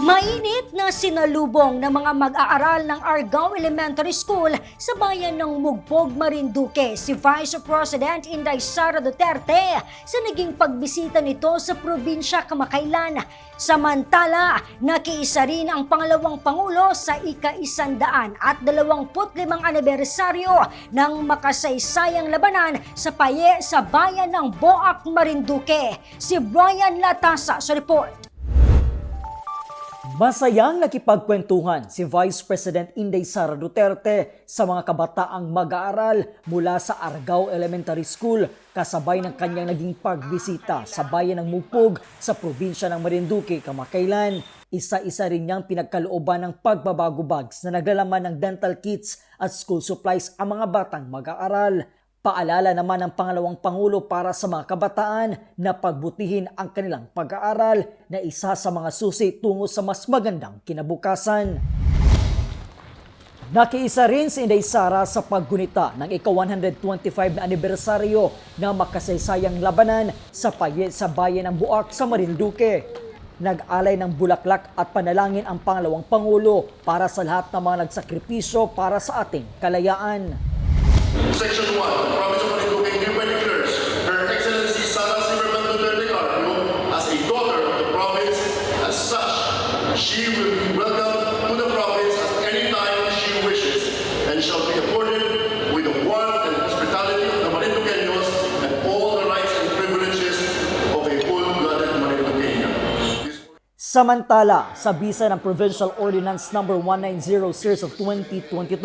Mainit na sinalubong ng mga mag-aaral ng Argao Elementary School sa bayan ng Mugpog, Marinduque si Vice President Inday Sara Duterte sa naging pagbisita nito sa probinsya kamakailan. Samantala, nakiisa rin ang pangalawang Pangulo sa ika-isandaan at dalawamput limang anibersaryo ng makasaysayang labanan sa paye sa bayan ng Boac, Marinduque. Si Brian Latasa sa report. Masayang nakipagkwentuhan si Vice President Inday Sara Duterte sa mga kabataang mag-aaral mula sa Argao Elementary School kasabay ng kanyang naging pagbisita sa bayan ng Mupog sa probinsya ng Marinduque kamakailan. Isa-isa rin niyang pinagkalooban ng pagbabago bags na naglalaman ng dental kits at school supplies ang mga batang mag-aaral. Paalala naman ng pangalawang Pangulo para sa mga kabataan na pagbutihin ang kanilang pag-aaral na isa sa mga susi tungo sa mas magandang kinabukasan. Nakiisa rin si Inday Sara sa paggunita ng ika-125 na anibersaryo ng makasaysayang labanan sa paye sa bayan ng Buak sa Marinduque. Nag-alay ng bulaklak at panalangin ang pangalawang Pangulo para sa lahat ng mga nagsakripisyo para sa ating kalayaan. Section 1, Samantala, sa bisa ng Provincial Ordinance No. 190 Series of 2022,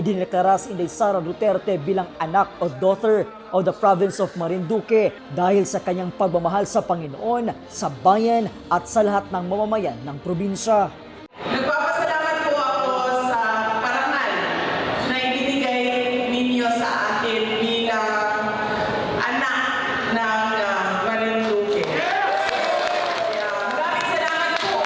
idineklara si Inday Sara Duterte bilang anak o daughter of the province of Marinduque dahil sa kanyang pagmamahal sa Panginoon, sa bayan at sa lahat ng mamamayan ng probinsya. Nagpapasalamat po ako sa parangal na ibinigay ninyo sa akin bilang anak ng uh, Marinduque. Kaya maraming salamat po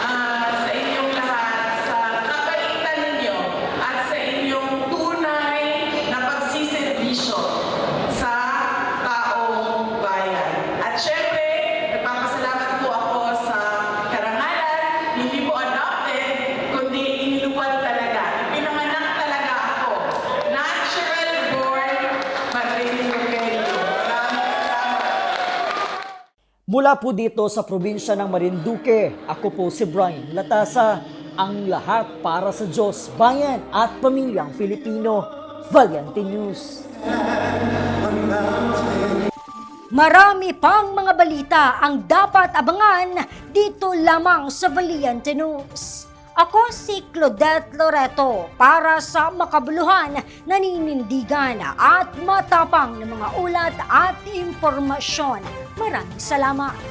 ah, sa inyong lahat sa kabaitan ninyo at sa inyong tunay na pagsiservisyo sa taong bayan. At syempre, nagpapasalamat po ako sa karangalan, hindi po adopted, kundi iniluwal talaga. Pinanganak talaga ako. Natural born Marinduqueño. Maraming salamat. Mula po dito sa probinsya ng Marinduque, ako po si Brian Latasa, ang lahat para sa Diyos, bayan at pamilyang Filipino. Valiente News. Marami pang mga balita ang dapat abangan dito lamang sa Valiente News. Ako si Claudette Loreto para sa makabuluhan, naninindigan at matapang na mga ulat at impormasyon. Maraming salamat.